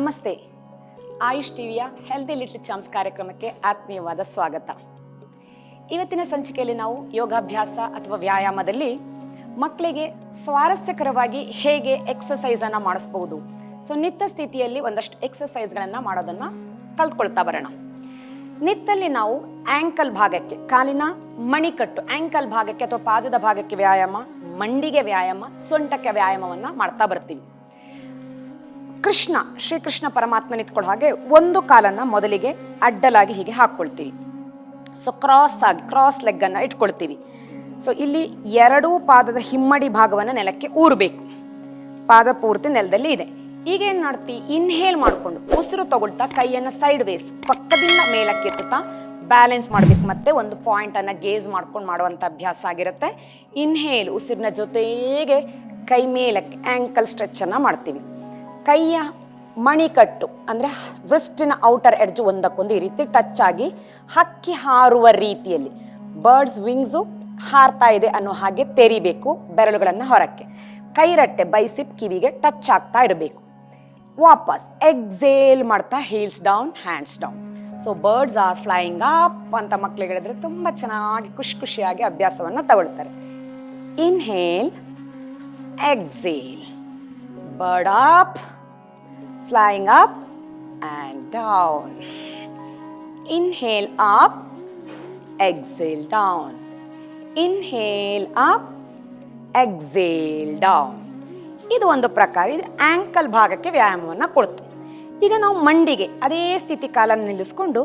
ನಮಸ್ತೆ. ಆಯುಷ್ ಟಿವಿಯ healthy little ಚಾಮ್ಸ್ ಕಾರ್ಯಕ್ರಮಕ್ಕೆ ಆತ್ಮೀಯವಾದ ಸ್ವಾಗತ. ಇವತ್ತಿನ ಸಂಚಿಕೆಯಲ್ಲಿ ನಾವು ಯೋಗಾಭ್ಯಾಸ ಅಥವಾ ವ್ಯಾಯಾಮದಲ್ಲಿ ಮಕ್ಕಳಿಗೆ ಸ್ವಾರಸ್ಯಕರವಾಗಿ ಹೇಗೆ ಎಕ್ಸಸೈಸ್ ಅನ್ನ ಮಾಡಿಸಬಹುದು. ಸೊ ನಿತ್ಯ ಸ್ಥಿತಿಯಲ್ಲಿ ಒಂದಷ್ಟು ಎಕ್ಸಸೈಸ್ಗಳನ್ನ ಮಾಡೋದನ್ನ ಕಲ್ತ್ಕೊಳ್ತಾ ಬರೋಣ. ನಿತ್ತಲ್ಲಿ ನಾವು ಆಂಕಲ್ ಭಾಗಕ್ಕೆ, ಕಾಲಿನ ಮಣಿಕಟ್ಟು ಆಂಕಲ್ ಭಾಗಕ್ಕೆ ಅಥವಾ ಪಾದದ ಭಾಗಕ್ಕೆ ವ್ಯಾಯಾಮ, ಮಂಡಿಗೆ ವ್ಯಾಯಾಮ, ಸೊಂಟಕ್ಕೆ ವ್ಯಾಯಾಮವನ್ನ ಮಾಡ್ತಾ ಬರ್ತೀವಿ. ಕೃಷ್ಣ, ಶ್ರೀಕೃಷ್ಣ ಪರಮಾತ್ಮ ನಿಂತ್ಕೊಳ್ಳೋ ಹಾಗೆ ಒಂದು ಕಾಲನ್ನ ಮೊದಲಿಗೆ ಅಡ್ಡಲಾಗಿ ಹೀಗೆ ಹಾಕ್ಕೊಳ್ತೀವಿ. ಸೊ ಕ್ರಾಸ್ ಆಗಿ ಕ್ರಾಸ್ ಲೆಗ್ಗನ್ನು ಇಟ್ಕೊಳ್ತೀವಿ. ಸೊ ಇಲ್ಲಿ ಎರಡೂ ಪಾದದ ಹಿಮ್ಮಡಿ ಭಾಗವನ್ನು ನೆಲಕ್ಕೆ ಊರಬೇಕು. ಪಾದ ಪೂರ್ತಿ ನೆಲದಲ್ಲಿ ಇದೆ. ಈಗ ಏನು ಮಾಡ್ತಿ? ಇನ್ಹೇಲ್ ಮಾಡ್ಕೊಂಡು ಉಸಿರು ತಗೊಳ್ತಾ ಕೈಯನ್ನ ಸೈಡ್ ವೇಸ್ ಪಕ್ಕದಿಂದ ಮೇಲಕ್ಕೆ ಎತ್ತುತ್ತಾ ಬ್ಯಾಲೆನ್ಸ್ ಮಾಡ್ಬೇಕು. ಮತ್ತೆ ಒಂದು ಪಾಯಿಂಟ್ ಅನ್ನ ಗೇಜ್ ಮಾಡ್ಕೊಂಡು ಮಾಡುವಂತ ಅಭ್ಯಾಸ ಆಗಿರುತ್ತೆ. ಇನ್ಹೇಲ್ ಉಸಿರಿನ ಜೊತೆಗೆ ಕೈ ಮೇಲಕ್ಕೆ ಆಂಕಲ್ ಸ್ಟ್ರೆಚ್ ಅನ್ನ ಮಾಡ್ತೀವಿ. ಕೈಯ ಮಣಿಕಟ್ಟು ಅಂದರೆ ವೃಸ್ಟಿನ ಔಟರ್ ಎಡ್ಜ್ ಒಂದಕ್ಕೊಂದು ಈ ರೀತಿ ಟಚ್ ಆಗಿ ಹಕ್ಕಿ ಹಾರುವ ರೀತಿಯಲ್ಲಿ ಬರ್ಡ್ಸ್ ವಿಂಗ್ಸು ಹಾರ್ತಾ ಇದೆ ಅನ್ನೋ ಹಾಗೆ ತೆರಿಬೇಕು ಬೆರಳುಗಳನ್ನು ಹೊರಕ್ಕೆ. ಕೈರಟ್ಟೆ ಬೈಸಿಪ್ ಕಿವಿಗೆ ಟಚ್ ಆಗ್ತಾ ಇರಬೇಕು. ವಾಪಸ್ ಎಕ್ಸೇಲ್ ಮಾಡ್ತಾ heels down hands down. So birds are flying up ಅಂತ ಮಕ್ಕಳು ಹೇಳಿದ್ರೆ ತುಂಬ ಚೆನ್ನಾಗಿ ಖುಷಿ ಖುಷಿಯಾಗಿ ಅಭ್ಯಾಸವನ್ನು ತಗೊಳ್ತಾರೆ. Inhale exhale. Bird up, flying up and down. Inhale up, exhale down. Inhale up, exhale down. ಇದು ಒಂದು ಪ್ರಕಾರ ಇದು ಆ್ಯಂಕಲ್ ಭಾಗಕ್ಕೆ ವ್ಯಾಯಾಮವನ್ನು ಕೊಡ್ತು ಈಗ ನಾವು ಮಂಡಿಗೆ ಅದೇ ಸ್ಥಿತಿ ಕಾಲನ್ನು ನಿಲ್ಲಿಸ್ಕೊಂಡು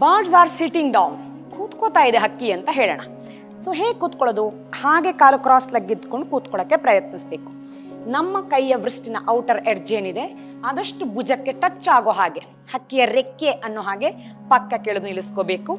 ಬರ್ಡ್ಸ್ ಆರ್ ಸಿಟ್ಟಿಂಗ್ ಡೌನ್ ಕೂತ್ಕೋತಾ ಇದೆ ಹಕ್ಕಿ ಅಂತ ಹೇಳೋಣ ಸೊ ಹೇಗೆ ಕೂತ್ಕೊಳ್ಳೋದು ಹಾಗೆ ಕಾಲು ಕ್ರಾಸ್ ಲಗ್ಗಿದ್ಕೊಂಡು ಕೂತ್ಕೊಳ್ಳೋಕ್ಕೆ ಪ್ರಯತ್ನಿಸ್ಬೇಕು ನಮ್ಮ ಕೈಯ ವೃಷ್ಟಿನ ಔಟರ್ ಎಡ್ಜ್ ಏನಿದೆ, ಆದಷ್ಟು ಭುಜಕ್ಕೆ ಟಚ್ ಆಗೋ ಹಾಗೆ, ಹಕ್ಕಿಯ ರೆಕ್ಕೆ ಅನ್ನೋ ಹಾಗೆ ಪಕ್ಕ ಕೆಳಗೆ ನಿಲ್ಲಿಸ್ಕೋಬೇಕು.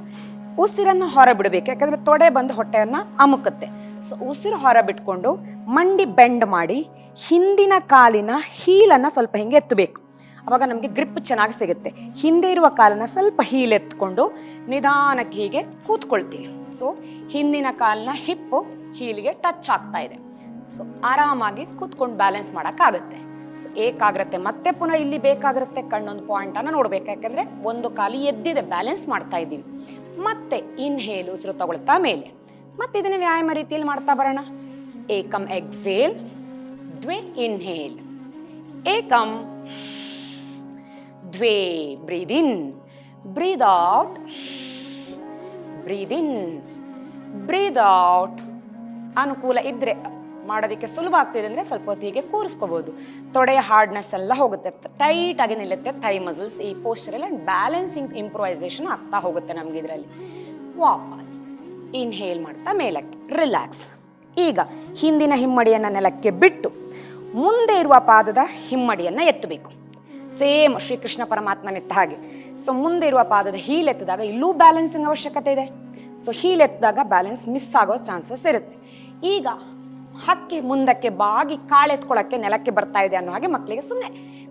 ಉಸಿರನ್ನು ಹೊರ ಬಿಡಬೇಕು ಯಾಕಂದ್ರೆ ತೊಡೆ ಬಂದು ಹೊಟ್ಟೆಯನ್ನ ಅಮುಕುತ್ತೆ. ಸೊ ಉಸಿರು ಹೊರ ಬಿಟ್ಕೊಂಡು ಮಂಡಿ ಬೆಂಡ್ ಮಾಡಿ, ಹಿಂದಿನ ಕಾಲಿನ ಹೀಲನ್ನು ಸ್ವಲ್ಪ ಹಿಂಗೆ ಎತ್ತಬೇಕು. ಅವಾಗ ನಮಗೆ ಗ್ರಿಪ್ ಚೆನ್ನಾಗಿ ಸಿಗುತ್ತೆ. ಹಿಂದೆ ಇರುವ ಕಾಲನ್ನ ಸ್ವಲ್ಪ ಹೀಲ್ ಎತ್ಕೊಂಡು ನಿಧಾನಕ್ಕೆ ಹೀಗೆ ಕೂತ್ಕೊಳ್ತೀವಿ. ಸೊ ಹಿಂದಿನ ಕಾಲಿನ ಹಿಪ್ಪು ಹೀಲಿಗೆ ಟಚ್ ಆಗ್ತಾ ಇದೆ. ಸೊ ಆರಾಮಾಗಿ ಕೂತ್ಕೊಂಡು ಬ್ಯಾಲೆನ್ಸ್ ಮಾಡೋಕ್ಕಾಗುತ್ತೆ. ಸೊ ಏಕಾಗ್ರತೆ ಮತ್ತೆ ಪುನಃ ಇಲ್ಲಿ ಬೇಕಾಗಿರುತ್ತೆ ಕಣ್ಣೊಂದು ಪಾಯಿಂಟ್ ಅನ್ನ ನೋಡ್ಬೇಕು. ಯಾಕಂದ್ರೆ ಒಂದು ಕಾಲು ಎದ್ದಿದೆ ಬ್ಯಾಲೆನ್ಸ್ ಮಾಡ್ತಾ ಇದ್ದೀವಿ. ಮತ್ತೆ ಇನ್ಹೇಲ್ ಉಸಿರು ತಗೊಳ್ತಾ ಮೇಲೆ. ಮತ್ತೆ ಇದನ್ನ ವ್ಯಾಯಾಮ ರೀತಿಯಲ್ಲಿ ಮಾಡ್ತಾ ಬರೋಣ. ಏಕಂ ಎಕ್ಸೇಲ್ ದ್ವೆ ಇನ್ಹೇಲ್ ಏಕಂ, ದ್ವೇ breathe in breathe out breathe in breathe out ಅನುಕೂಲ ಇದ್ರೆ ಮಾಡೋದಕ್ಕೆ ಸುಲಭ ಆಗ್ತಿದೆ ಅಂದರೆ ಸ್ವಲ್ಪ ಹೊತ್ತು ಹೀಗೆ ಕೂರಿಸ್ಕೋಬೋದು. ತೊಡೆಯ ಹಾರ್ಡ್ನೆಸ್ ಎಲ್ಲ ಹೋಗುತ್ತೆ. ಟೈಟ್ ಆಗಿ ನಿಲ್ಲುತ್ತೆ ಥೈ ಮಸಲ್ಸ್ ಈ ಪೋಸ್ಟರ್ ಎಲ್ಲ ಬ್ಯಾಲೆನ್ಸಿಂಗ್ ಇಂಪ್ರೂವೈಸೇಷನ್ ಆಗ್ತಾ ಹೋಗುತ್ತೆ ನಮ್ಗೆ ಇದರಲ್ಲಿ. ವಾಪಸ್ ಇನ್ಹೇಲ್ ಮಾಡ್ತಾ ಮೇಲಕ್ಕೆ. ರಿಲ್ಯಾಕ್ಸ್ ಈಗ ಹಿಂದಿನ ಹಿಮ್ಮಡಿಯನ್ನು ನೆಲಕ್ಕೆ ಬಿಟ್ಟು ಮುಂದೆ ಇರುವ ಪಾದದ ಹಿಮ್ಮಡಿಯನ್ನು ಎತ್ತಬೇಕು. ಸೇಮ್ ಶ್ರೀಕೃಷ್ಣ ಪರಮಾತ್ಮನೆತ್ತ ಹಾಗೆ. ಸೊ ಮುಂದೆ ಇರುವ ಪಾದದ ಹೀಲ್ ಎತ್ತಿದಾಗ ಇಲ್ಲೂ ಬ್ಯಾಲೆನ್ಸಿಂಗ್ ಅವಶ್ಯಕತೆ ಇದೆ. ಸೊ ಹೀಲ್ ಎತ್ತಿದಾಗ ಬ್ಯಾಲೆನ್ಸ್ ಮಿಸ್ ಆಗೋ ಚಾನ್ಸಸ್ ಇರುತ್ತೆ. ಈಗ ಹಕ್ಕಿ ಮುಂದಕ್ಕೆ ಬಾಗಿ ಕಾಳೆತ್ಕೊಳ್ಳೋಕ್ಕೆ ನೆಲಕ್ಕೆ ಬರ್ತಾ ಇದೆ ಅನ್ನೋ ಹಾಗೆ ಮಕ್ಕಳಿಗೆ ಸುಮ್ಮನೆ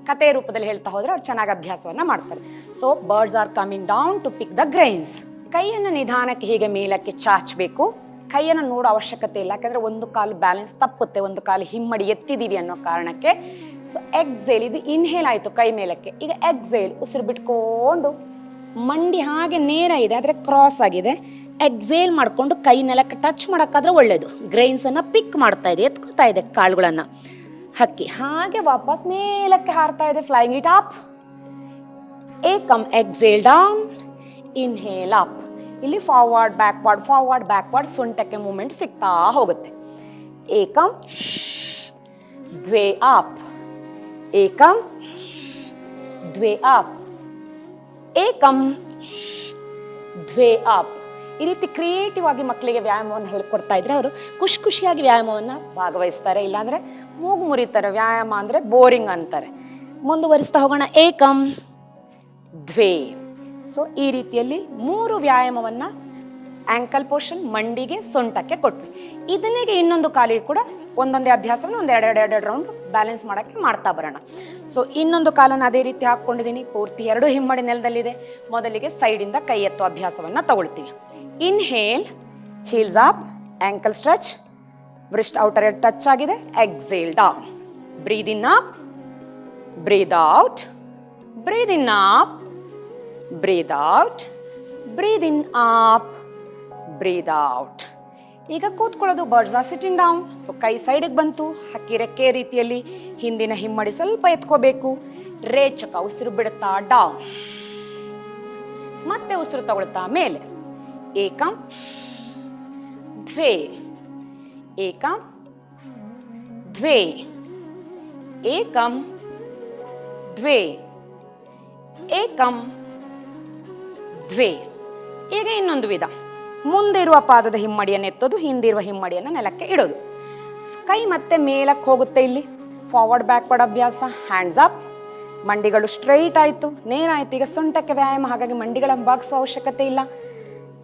ಕಥೆಯ ರೂಪದಲ್ಲಿ ಹೇಳ್ತಾ ಹೋದರೆ ಅವ್ರು ಚೆನ್ನಾಗಿ ಅಭ್ಯಾಸವನ್ನ ಮಾಡ್ತಾರೆ. So birds are coming down to pick the grains ಕೈಯನ್ನು ನಿಧಾನಕ್ಕೆ ಹೀಗೆ ಮೇಲಕ್ಕೆ ಚಾಚಬೇಕು. ಕೈಯನ್ನು ನೋಡೋ ಅವಶ್ಯಕತೆ ಇಲ್ಲ. ಯಾಕಂದ್ರೆ ಒಂದು ಕಾಲು ಬ್ಯಾಲೆನ್ಸ್ ತಪ್ಪುತ್ತೆ, ಒಂದು ಕಾಲು ಹಿಮ್ಮಡಿ ಎತ್ತಿದೀವಿ ಅನ್ನೋ ಕಾರಣಕ್ಕೆ ಸೊ ಎಕ್ಸೇಲ್ ಇದು ಇನ್ಹೇಲ್ ಆಯ್ತು ಕೈ ಮೇಲಕ್ಕೆ. ಈಗ ಎಕ್ಸೇಲ್ ಉಸಿರು ಬಿಟ್ಕೊಂಡು ಮಂಡಿ ಹಾಗೆ ನೇರ ಇದೆ, ಆದರೆ ಕ್ರಾಸ್ ಆಗಿದೆ. ಎಕ್ಸೇಲ್ ಮಾಡಿಕೊಂಡು ಕೈನೆಲ್ಲ ಟಚ್ ಮಾಡೋಕ್ಕಾದ್ರೆ ಒಳ್ಳೇದು. ಗ್ರೈನ್ಸನ್ನು ಪಿಕ್ ಮಾಡ್ತಾ ಇದೆ, ಎತ್ಕೋತಾ ಇದೆ ಕಾಳುಗಳನ್ನು. ಹಕ್ಕಿ ಹಾಗೆ ವಾಪಸ್ ಮೇಲಕ್ಕೆ ಹಾರ್ತಾ ಇದೆ ಫ್ಲೈಂಗ್ ಇಟ್ ಅಪ್ ಏಕಂ ಎಕ್ಸೇಲ್ ಡೌನ್ ಇನ್ಹೇಲ್ ಅಪ್ ಇಲ್ಲಿ ಫಾರ್ವರ್ಡ್ ಬ್ಯಾಕ್ವರ್ಡ್ ಫಾರ್ವರ್ಡ್ ಬ್ಯಾಕ್ವರ್ಡ್ ಸೊಂಟಕ್ಕೆ ಮೂಮೆಂಟ್ ಸಿಗ್ತಾ ಹೋಗುತ್ತೆ. ಏಕಂ ದ್ವೇ ಅಪ್ ಏಕಂ ದ್ವೇ ಅಪ್ ಏಕಂ ದ್ವೇ ಅಪ್ ಈ ರೀತಿ ಕ್ರಿಯೇಟಿವ್ ಆಗಿ ಮಕ್ಕಳಿಗೆ ವ್ಯಾಯಾಮವನ್ನು ಹೇಳ್ಕೊಡ್ತಾ ಇದ್ರೆ ಅವರು ಖುಷಿ ಖುಷಿಯಾಗಿ ವ್ಯಾಯಾಮವನ್ನು ಭಾಗವಹಿಸ್ತಾರೆ. ಇಲ್ಲಾಂದ್ರೆ ಮೂಗು ಮುರಿತಾರೆ. ವ್ಯಾಯಾಮ ಅಂದ್ರೆ ಬೋರಿಂಗ್ ಅಂತಾರೆ. ಮುಂದುವರಿಸ್ತಾ ಹೋಗೋಣ. ಏಕಂ ದ್ವೇ. ಸೊ ಈ ರೀತಿಯಲ್ಲಿ ಮೂರು ವ್ಯಾಯಾಮವನ್ನ ಆಂಕಲ್ ಪೋರ್ಷನ್ ಮಂಡಿಗೆ ಸೊಂಟಕ್ಕೆ ಕೊಟ್ವಿ. ಇದನ್ನೇ ಇನ್ನೊಂದು ಕಾಲಿಗೆ ಕೂಡ ಒಂದೊಂದೇ ಅಭ್ಯಾಸವನ್ನು ಒಂದು ಎರಡು ಎರಡು ಎರಡು ರೌಂಡ್ ಬ್ಯಾಲೆನ್ಸ್ ಮಾಡೋಕ್ಕೆ ಮಾಡ್ತಾ ಬರೋಣ. ಸೊ ಇನ್ನೊಂದು ಕಾಲನ್ನು ಅದೇ ರೀತಿ ಹಾಕ್ಕೊಂಡಿದ್ದೀನಿ ಪೂರ್ತಿ ಎರಡು ಹಿಮ್ಮಡಿ ನೆಲದಲ್ಲಿದೆ. ಮೊದಲಿಗೆ ಸೈಡಿಂದ ಕೈ ಎತ್ತುವ ಅಭ್ಯಾಸವನ್ನು ತಗೊಳ್ತೀವಿ. Inhale heels up ankle stretch wrist outer touch ಆಗಿದೆ. Exhale down breathe in up breathe out breathe in up breathe out breathe in up breathe out ಈಗ ಕೂತ್ಕೊಳ್ಳೋದು birds are sitting down so ಕೈ ಸೈಡಿಗೆ ಬಂತು. ಹಕ್ಕಿ ರೆಕ್ಕೆ ರೀತಿಯಲ್ಲಿ ಹಿಂದಿನ ಹಿಮ್ಮಡಿ ಸ್ವಲ್ಪ ಎತ್ಕೋಬೇಕು. ರೇಚಕ ಉಸಿರು ಬಿಡುತ್ತಾ ಡೌನ್ ಮತ್ತೆ ಉಸಿರು ತಗೊಳ್ತಾ ಮೇಲೆ. ಏಕಂ. ದ್ವೇ ಏಕಂ. ದ್ವೇ ಏಕಂ. ದ್ವೇ ಏಕಂ. ದ್ವೇ ಈಗ ಇನ್ನೊಂದು ವಿಧ. ಮುಂದೆ ಇರುವ ಪಾದದ ಹಿಮ್ಮಡಿಯನ್ನು ಎತ್ತೋದು ಹಿಂದಿರುವ ಹಿಮ್ಮಡಿಯನ್ನು ನೆಲಕ್ಕೆ ಇಡೋದು. ಕೈ ಮತ್ತೆ ಮೇಲಕ್ಕೆ ಹೋಗುತ್ತೆ ಇಲ್ಲಿ. ಫಾರ್ವರ್ಡ್ ಬ್ಯಾಕ್ವರ್ಡ್ ಅಭ್ಯಾಸ ಹ್ಯಾಂಡ್ಸ್ ಅಪ್ ಮಂಡಿಗಳು ಸ್ಟ್ರೈಟ್ ಆಯಿತು. ನೇರಾಯಿತು ಈಗ ಸೊಂಟಕ್ಕೆ ವ್ಯಾಯಾಮ. ಹಾಗಾಗಿ ಮಂಡಿಗಳನ್ನು ಬಾಗಿಸುವ ಅವಶ್ಯಕತೆ ಇಲ್ಲ.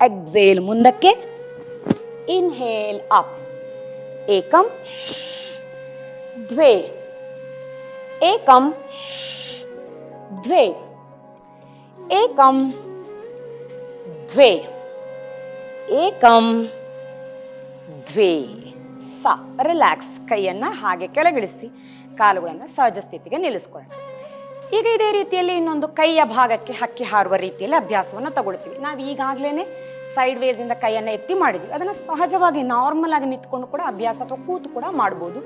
ಎಕ್ಸೇಲ್ ಮುಂದಕ್ಕೆ. ಇನ್ಹೇಲ್ ಅಪ್ ಏಕಂ. ದ್ವೇ. ಏಕಂ. ದ್ವೇ. ಏಕಂ. ದ್ವೇ. ಏಕಂ. ದ್ವೇ. ಸ. ರಿಲ್ಯಾಕ್ಸ್ ಕೈಯನ್ನು ಹಾಗೆ ಕೆಳಗಿಳಿಸಿ ಕಾಲುಗಳನ್ನು ಸಹಜ ಸ್ಥಿತಿಗೆ ನಿಲ್ಲಿಸ್ಕೊಳ್ಳೋಣ. ಈಗ ಇದೇ ರೀತಿಯಲ್ಲಿ ಇನ್ನೊಂದು ಕೈಯ ಭಾಗಕ್ಕೆ ಹಕ್ಕಿ ಹಾರುವ ರೀತಿಯಲ್ಲಿ ಅಭ್ಯಾಸವನ್ನು ತಗೊಳ್ತೀವಿ. ನಾವು ಈಗಾಗಲೇ ಸೈಡ್ ವೇಸಿಂದ ಕೈಯನ್ನು ಎತ್ತಿ ಮಾಡಿದ್ವಿ. ಅದನ್ನು ಸಹಜವಾಗಿ ನಾರ್ಮಲ್ ಆಗಿ ನಿಂತ್ಕೊಂಡು ಕೂಡ ಅಭ್ಯಾಸ ಅಥವಾ ಕೂತು ಕೂಡ ಮಾಡ್ಬೋದು.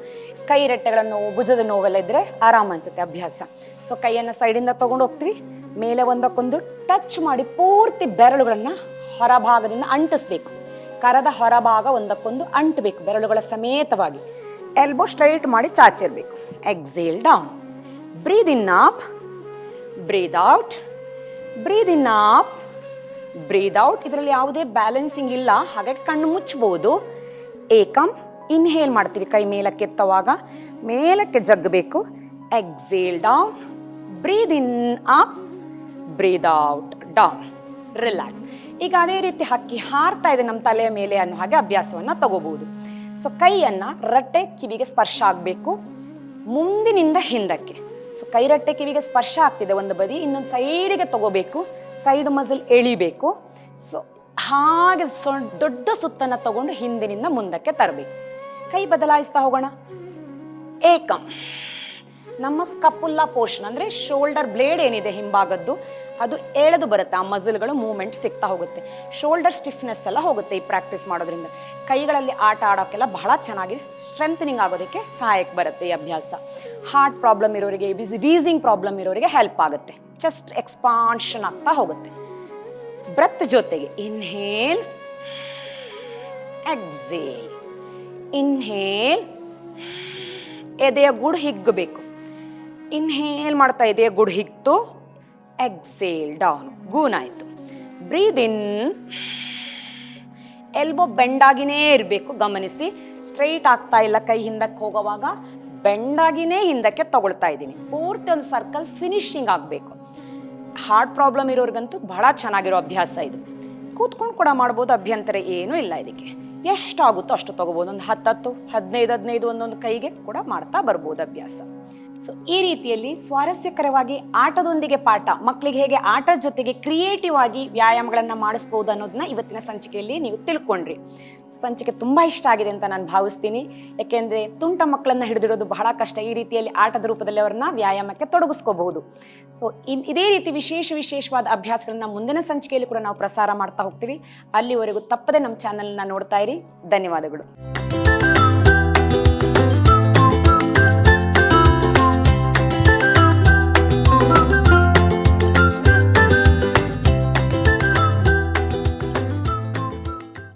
ಕೈ ರೆಟ್ಟೆಗಳ ನೋವು, ಭುಜದ ನೋವೆಲ್ಲ ಇದ್ದರೆ ಆರಾಮ ಅನ್ಸುತ್ತೆ ಅಭ್ಯಾಸ. ಸೊ ಕೈಯನ್ನು ಸೈಡಿಂದ ತೊಗೊಂಡು ಹೋಗ್ತೀವಿ. ಮೇಲೆ ಒಂದಕ್ಕೊಂದು ಟಚ್ ಮಾಡಿ ಪೂರ್ತಿ ಬೆರಳುಗಳನ್ನು ಹೊರಭಾಗದಿಂದ ಅಂಟಿಸ್ಬೇಕು. ಕರದ ಹೊರಭಾಗ ಒಂದಕ್ಕೊಂದು ಅಂಟಬೇಕು, ಬೆರಳುಗಳ ಸಮೇತವಾಗಿ. ಎಲ್ಬೋ ಸ್ಟ್ರೈಟ್ ಮಾಡಿ ಚಾಚಿರ್ಬೇಕು. Exhale down breathe in up breathe out breathe in up breathe out ಇದರಲ್ಲಿ ಯಾವುದೇ ಬ್ಯಾಲೆನ್ಸಿಂಗ್ ಇಲ್ಲ. ಹಾಗೆ ಕಣ್ಣು ಮುಚ್ಚಬಹುದು ಏಕಂ ಇನ್ಹೇಲ್ ಮಾಡ್ತೀವಿ ಕೈ ಮೇಲಕ್ಕೆ ಎತ್ತುವಾಗ. ಮೇಲಕ್ಕೆ ಜಗ್ಗಬೇಕು. Exhale down breathe in up breathe out down relax ಈಗ ಅದೇ ರೀತಿ ಹಕ್ಕಿ ಹಾರ್ತಾ ಇದೆ ನಮ್ಮ ತಲೆಯ ಮೇಲೆ ಅನ್ನೋ ಹಾಗೆ ಅಭ್ಯಾಸವನ್ನ ತಗೋಬಹುದು. ಸೊ ಕೈಯನ್ನ ರಟ್ಟೆ ಕಿವಿಗೆ ಸ್ಪರ್ಶ ಆಗಬೇಕು. ಮುಂದಿನಿಂದ ಹಿಂದಕ್ಕೆ. ಸೊ ಕೈ ರಟ್ಟೆ ಕಿವಿಗೆ ಸ್ಪರ್ಶ ಆಗ್ತಿದೆ ಒಂದು ಬದಿ, ಇನ್ನೊಂದು ಸೈಡಿಗೆ ತಗೋಬೇಕು. Side muscle ಎಳಿಬೇಕು. ಸೊ ಹಾಗೆ ದೊಡ್ಡ ಸುತ್ತನ್ನ ತಗೊಂಡು ಹಿಂದಿನಿಂದ ಮುಂದಕ್ಕೆ ತರಬೇಕು. ಕೈ ಬದಲಾಯಿಸ್ತಾ ಹೋಗೋಣ. ಏಕಂ. ನಮ್ಮ ಸ್ಕಪುಲ್ಲ ಪೋರ್ಷನ್ ಅಂದರೆ ಶೋಲ್ಡರ್ ಬ್ಲೇಡ್ ಏನಿದೆ ಹಿಂಭಾಗದ್ದು, ಅದು ಎಳೆದು ಬರುತ್ತೆ, ಆ ಮಸಲ್ಗಳು ಮೂವ್ಮೆಂಟ್ ಸಿಗ್ತಾ ಹೋಗುತ್ತೆ. ಶೋಲ್ಡರ್ ಸ್ಟಿಫ್ನೆಸ್ ಎಲ್ಲ ಹೋಗುತ್ತೆ ಈ ಪ್ರಾಕ್ಟೀಸ್ ಮಾಡೋದ್ರಿಂದ. ಕೈಗಳಲ್ಲಿ ಆಟ ಆಡೋಕ್ಕೆಲ್ಲ ಬಹಳ ಚೆನ್ನಾಗಿ ಸ್ಟ್ರೆಂಥನಿಂಗ್ ಆಗೋದಕ್ಕೆ ಸಹಾಯಕ್ಕೆ ಬರುತ್ತೆ ಈ ಅಭ್ಯಾಸ. ಹಾರ್ಟ್ ಪ್ರಾಬ್ಲಮ್ ಇರೋರಿಗೆ ವೀಸಿಂಗ್ ಪ್ರಾಬ್ಲಮ್ ಇರೋರಿಗೆ ಹೆಲ್ಪ್ ಆಗುತ್ತೆ. ಚೆಸ್ಟ್ ಎಕ್ಸ್ಪಾನ್ಷನ್ ಆಗ್ತಾ ಹೋಗುತ್ತೆ. ಬ್ರೆತ್ ಜೊತೆಗೆ ಇನ್ಹೇಲ್, ಎಕ್ಸೇಲ್. ಇನ್ಹೇಲ್, ಎದೆಯ ಗುಡ್ ಹಿಗ್ಗಬೇಕು. ಇನ್ಹೇಲ್ ಮಾಡ್ತಾ ಇದೆಯಾ, ಗುಡ್ ಹಿಗ್ತು. ಎಕ್ಸೇಲ್ ಡೌನ್ ಗೂನಾಯ್ತು. ಬ್ರೀದ್ ಇನ್ ಎಲ್ಬೋ ಬೆಂಡಾಗಿನೇ ಇರಬೇಕು, ಗಮನಿಸಿ. ಸ್ಟ್ರೈಟ್ ಆಗ್ತಾ ಇಲ್ಲ ಕೈ ಹಿಂದಕ್ಕೆ ಹೋಗೋವಾಗ, ಬೆಂಡಾಗಿನೇ ಹಿಂದಕ್ಕೆ ತಗೊಳ್ತಾ ಇದ್ದೀನಿ. ಪೂರ್ತಿ ಒಂದು ಸರ್ಕಲ್ ಫಿನಿಶಿಂಗ್ ಆಗಬೇಕು. ಹಾರ್ಟ್ ಪ್ರಾಬ್ಲಮ್ ಇರೋರ್ಗಂತೂ ಬಹಳ ಚೆನ್ನಾಗಿರೋ ಅಭ್ಯಾಸ ಇದು. ಕೂತ್ಕೊಂಡು ಕೂಡ ಮಾಡ್ಬೋದು, ಅಭ್ಯಂತರ ಏನೂ ಇಲ್ಲ ಇದಕ್ಕೆ. ಎಷ್ಟಾಗುತ್ತೋ ಅಷ್ಟು ತಗೋಬೋದು. ಒಂದು ಹತ್ತತ್ತು, ಹದಿನೈದು ಹದಿನೈದು ಒಂದೊಂದು ಕೈಗೆ ಕೂಡ ಮಾಡ್ತಾ ಬರ್ಬೋದು ಅಭ್ಯಾಸ. ಸೊ ಈ ರೀತಿಯಲ್ಲಿ ಸ್ವಾರಸ್ಯಕರವಾಗಿ ಆಟದೊಂದಿಗೆ ಪಾಠ ಮಕ್ಕಳಿಗೆ ಹೇಗೆ ಆಟದ ಜೊತೆಗೆ ಕ್ರಿಯೇಟಿವ್ ಆಗಿ ವ್ಯಾಯಾಮಗಳನ್ನು ಮಾಡಿಸ್ಬೋದು ಅನ್ನೋದನ್ನ ಇವತ್ತಿನ ಸಂಚಿಕೆಯಲ್ಲಿ ನೀವು ತಿಳ್ಕೊಂಡ್ರಿ. ಸಂಚಿಕೆ ತುಂಬ ಇಷ್ಟ ಆಗಿದೆ ಅಂತ ನಾನು ಭಾವಿಸ್ತೀನಿ. ಯಾಕೆಂದರೆ ತುಂಟ ಮಕ್ಕಳನ್ನ ಹಿಡಿದಿಡೋದು ಬಹಳ ಕಷ್ಟ. ಈ ರೀತಿಯಲ್ಲಿ ಆಟದ ರೂಪದಲ್ಲಿ ಅವ್ರನ್ನ ವ್ಯಾಯಾಮಕ್ಕೆ ತೊಡಗಿಸ್ಕೋಬಹುದು. ಸೊ ಇದೇ ರೀತಿ ವಿಶೇಷ ವಿಶೇಷವಾದ ಅಭ್ಯಾಸಗಳನ್ನ ಮುಂದಿನ ಸಂಚಿಕೆಯಲ್ಲಿ ಕೂಡ ನಾವು ಪ್ರಸಾರ ಮಾಡ್ತಾ ಹೋಗ್ತೀವಿ. ಅಲ್ಲಿವರೆಗೂ ತಪ್ಪದೆ ನಮ್ಮ ಚಾನಲ್ನ ನೋಡ್ತಾ ಇರಿ. ಧನ್ಯವಾದಗಳು.